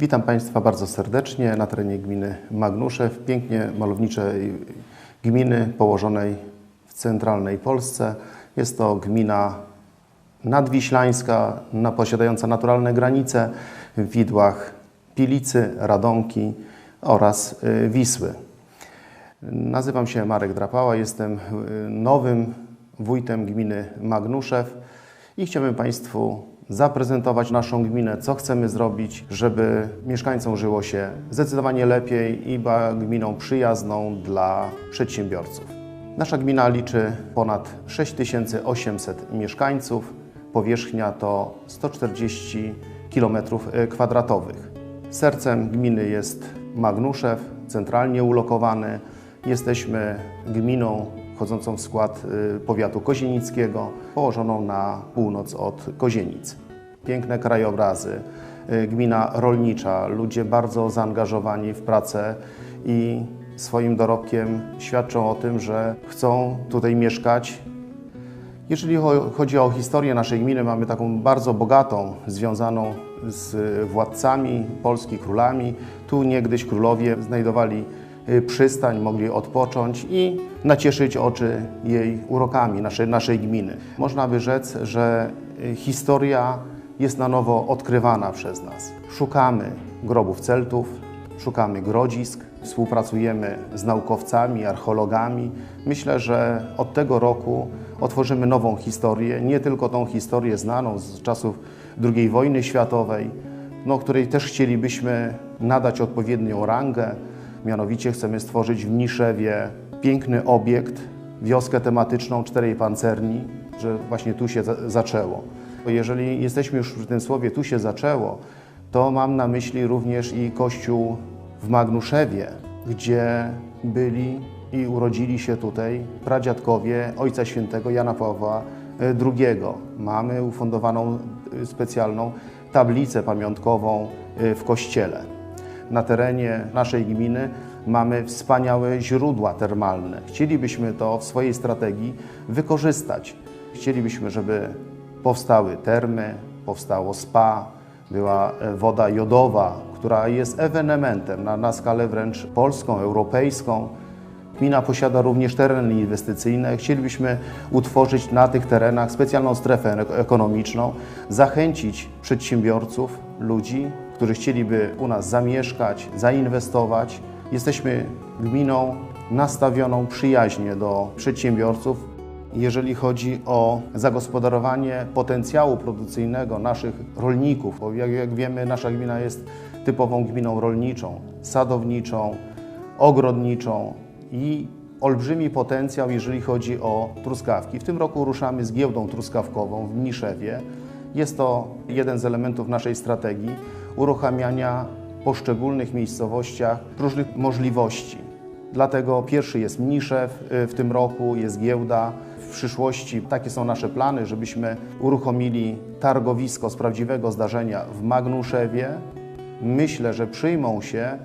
Witam Państwa bardzo serdecznie na terenie gminy Magnuszew, pięknie malowniczej gminy położonej w centralnej Polsce. Jest to gmina nadwiślańska, na, posiadająca naturalne granice w widłach Pilicy, Radomki oraz y, Wisły. Nazywam się Marek Drapała, jestem y, nowym wójtem gminy Magnuszew i chciałbym Państwu zaprezentować naszą gminę, co chcemy zrobić, żeby mieszkańcom żyło się zdecydowanie lepiej i była gminą przyjazną dla przedsiębiorców. Nasza gmina liczy ponad 6800 mieszkańców, powierzchnia to 140 km2. Sercem gminy jest Magnuszew, centralnie ulokowany. Jesteśmy gminą wchodzącą w skład y, powiatu kozienickiego, położoną na północ od Kozienic. Piękne krajobrazy, y, gmina rolnicza, ludzie bardzo zaangażowani w pracę i swoim dorobkiem świadczą o tym, że chcą tutaj mieszkać. Jeżeli cho- chodzi o historię naszej gminy, mamy taką bardzo bogatą, związaną z władcami Polski, królami. Tu niegdyś królowie znajdowali przystań, mogli odpocząć i nacieszyć oczy jej urokami naszej, naszej gminy. Można by rzec, że y, historia jest na nowo odkrywana przez nas. Szukamy grobów Celtów, szukamy grodzisk, współpracujemy z naukowcami, archeologami. Myślę, że od tego roku otworzymy nową historię, nie tylko tą historię znaną z czasów II wojny światowej, no, której też chcielibyśmy nadać odpowiednią rangę. Mianowicie chcemy stworzyć w Mniszewie piękny obiekt, wioskę tematyczną czterej pancerni, że właśnie tu się za- zaczęło. Jeżeli jesteśmy już przy tym słowie tu się zaczęło, to mam na myśli również i kościół w Magnuszewie, gdzie byli i urodzili się tutaj pradziadkowie Ojca Świętego Jana Pawła II. Mamy ufundowaną y, specjalną tablicę pamiątkową y, w kościele. Na terenie naszej gminy mamy wspaniałe źródła termalne. Chcielibyśmy to w swojej strategii wykorzystać. Chcielibyśmy, żeby powstały termy, powstało spa, była e, woda jodowa, która jest ewenementem na, na skalę wręcz polską, europejską. Gmina posiada również tereny inwestycyjne. Chcielibyśmy utworzyć na tych terenach specjalną strefę ek- ekonomiczną, zachęcić przedsiębiorców, ludzi, którzy chcieliby u nas zamieszkać, zainwestować. Jesteśmy gminą nastawioną przyjaźnie do przedsiębiorców, jeżeli chodzi o zagospodarowanie potencjału produkcyjnego naszych rolników, bo jak, jak wiemy, nasza gmina jest typową gminą rolniczą, sadowniczą, ogrodniczą i olbrzymi potencjał, jeżeli chodzi o truskawki. W tym roku ruszamy z giełdą truskawkową w Mniszewie. Jest to jeden z elementów naszej strategii uruchamiania poszczególnych miejscowościach różnych możliwości. Dlatego pierwszy jest Mniszew y, w tym roku, jest giełda. W przyszłości takie są nasze plany, żebyśmy uruchomili targowisko z prawdziwego zdarzenia w Magnuszewie. Myślę, że przyjmą się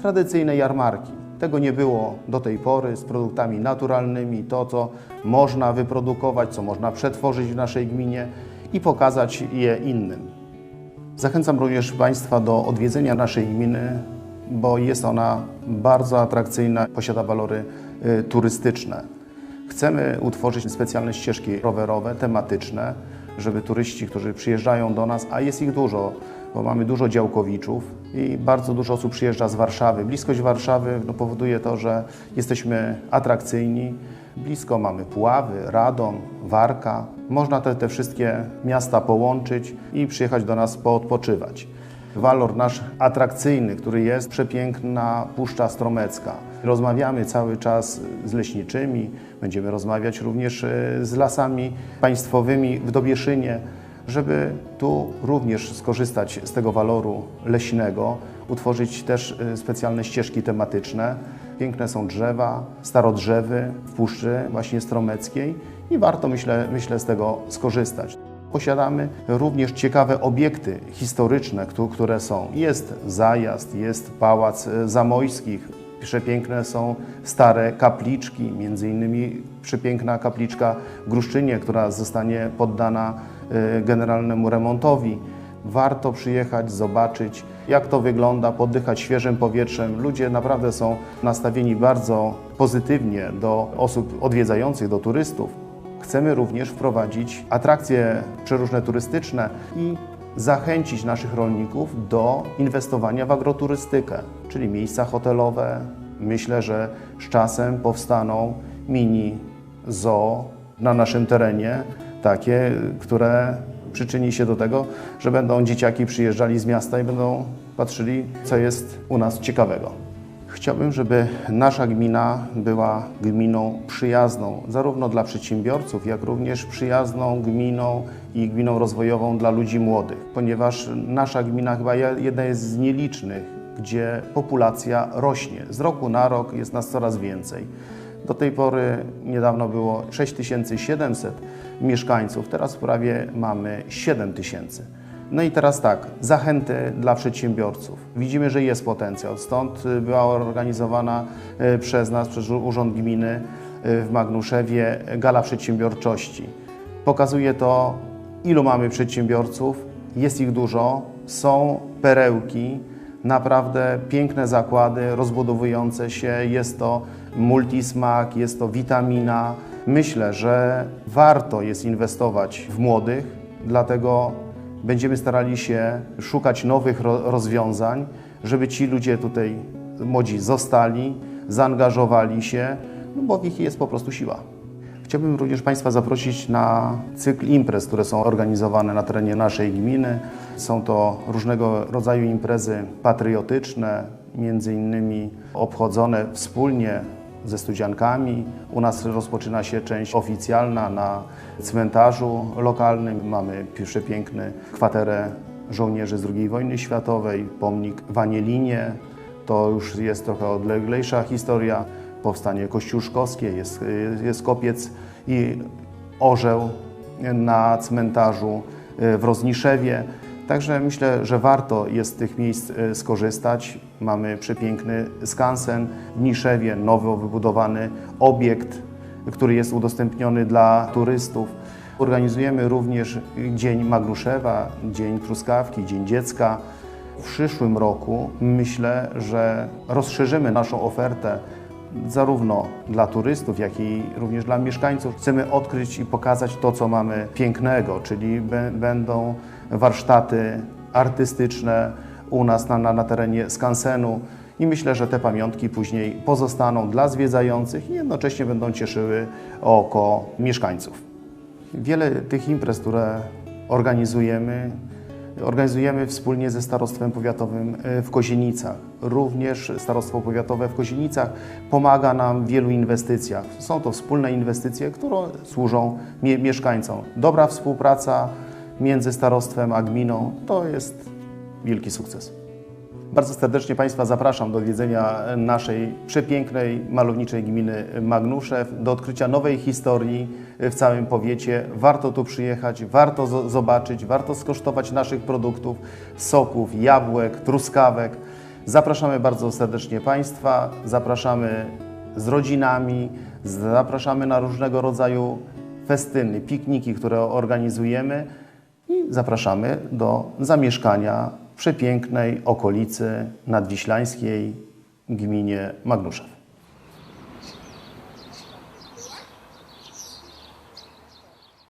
tradycyjne jarmarki. Tego nie było do tej pory z produktami naturalnymi, to co można wyprodukować, co można przetworzyć w naszej gminie i pokazać je innym. Zachęcam również Państwa do odwiedzenia naszej gminy, bo jest ona bardzo atrakcyjna, posiada walory y, turystyczne. Chcemy utworzyć specjalne ścieżki rowerowe, tematyczne, żeby turyści, którzy przyjeżdżają do nas, a jest ich dużo, bo mamy dużo działkowiczów i bardzo dużo osób przyjeżdża z Warszawy. Bliskość Warszawy no, powoduje to, że jesteśmy atrakcyjni. Blisko mamy Puławy, Radom, Warka. Można te, te wszystkie miasta połączyć i przyjechać do nas poodpoczywać. Walor nasz atrakcyjny, który jest przepiękna Puszcza Stromecka. Rozmawiamy cały czas z leśniczymi, będziemy rozmawiać również e, z lasami państwowymi w Dobieszynie, żeby tu również skorzystać z tego waloru leśnego, utworzyć też e, specjalne ścieżki tematyczne. Piękne są drzewa, starodrzewy w Puszczy właśnie Stromeckiej i warto, myślę, myślę z tego skorzystać. Posiadamy również ciekawe obiekty historyczne, któ- które są. Jest zajazd, jest pałac e, Zamojskich, przepiękne są stare kapliczki, między innymi przepiękna kapliczka w Gruszczynie, która zostanie poddana e, generalnemu remontowi. Warto przyjechać, zobaczyć, jak to wygląda, poddychać świeżym powietrzem. Ludzie naprawdę są nastawieni bardzo pozytywnie do osób odwiedzających, do turystów. Chcemy również wprowadzić atrakcje przeróżne turystyczne i zachęcić naszych rolników do inwestowania w agroturystykę, czyli miejsca hotelowe. Myślę, że z czasem powstaną mini zoo na naszym terenie, takie, które przyczyni się do tego, że będą dzieciaki przyjeżdżali z miasta i będą patrzyli, co jest u nas ciekawego. Chciałbym, żeby nasza gmina była gminą przyjazną, zarówno dla przedsiębiorców, jak również przyjazną gminą i gminą rozwojową dla ludzi młodych, ponieważ nasza gmina chyba jedna jest z nielicznych, gdzie populacja rośnie. Z roku na rok jest nas coraz więcej. Do tej pory niedawno było 6700 mieszkańców, teraz prawie mamy 7000. No i teraz tak, zachęty dla przedsiębiorców. Widzimy, że jest potencjał, stąd y, była organizowana y, przez nas, przez Urząd Gminy y, w Magnuszewie Gala Przedsiębiorczości. Pokazuje to, ilu mamy przedsiębiorców, jest ich dużo, są perełki, naprawdę piękne zakłady rozbudowujące się, jest to multismak, jest to witamina. Myślę, że warto jest inwestować w młodych, dlatego będziemy starali się szukać nowych ro- rozwiązań, żeby ci ludzie tutaj młodzi zostali, zaangażowali się, no bo w nich jest po prostu siła. Chciałbym również Państwa zaprosić na cykl imprez, które są organizowane na terenie naszej gminy. Są to różnego rodzaju imprezy patriotyczne, między innymi obchodzone wspólnie ze studziankami. U nas rozpoczyna się część oficjalna na cmentarzu lokalnym. Mamy przepiękny kwaterę żołnierzy z II wojny światowej, pomnik w Anielinie. To już jest trochę odleglejsza historia. Powstanie Kościuszkowskie, jest, jest kopiec i orzeł na cmentarzu w Rozniszewie. Także myślę, że warto jest z tych miejsc e, skorzystać. Mamy przepiękny skansen w Niszewie, nowo wybudowany obiekt, który jest udostępniony dla turystów. Organizujemy również Dzień Magnuszewa, Dzień Truskawki, Dzień Dziecka. W przyszłym roku myślę, że rozszerzymy naszą ofertę zarówno dla turystów, jak i również dla mieszkańców. Chcemy odkryć i pokazać to, co mamy pięknego, czyli będą warsztaty artystyczne u nas na, na, na terenie skansenu i myślę, że te pamiątki później pozostaną dla zwiedzających i jednocześnie będą cieszyły oko mieszkańców. Wiele tych imprez, które organizujemy, organizujemy wspólnie ze Starostwem Powiatowym e, w Kozienicach. Również Starostwo Powiatowe w Kozienicach pomaga nam w wielu inwestycjach. Są to wspólne inwestycje, które służą mie- mieszkańcom. Dobra współpraca między starostwem a gminą to jest wielki sukces. Bardzo serdecznie Państwa zapraszam do odwiedzenia naszej przepięknej, malowniczej gminy Magnuszew, do odkrycia nowej historii w całym powiecie. Warto tu przyjechać, warto zo- zobaczyć, warto skosztować naszych produktów, soków, jabłek, truskawek. Zapraszamy bardzo serdecznie Państwa, zapraszamy z rodzinami, zapraszamy na różnego rodzaju festyny, pikniki, które organizujemy i zapraszamy do zamieszkania w przepięknej okolicy nadwiślańskiej gminie Magnuszew.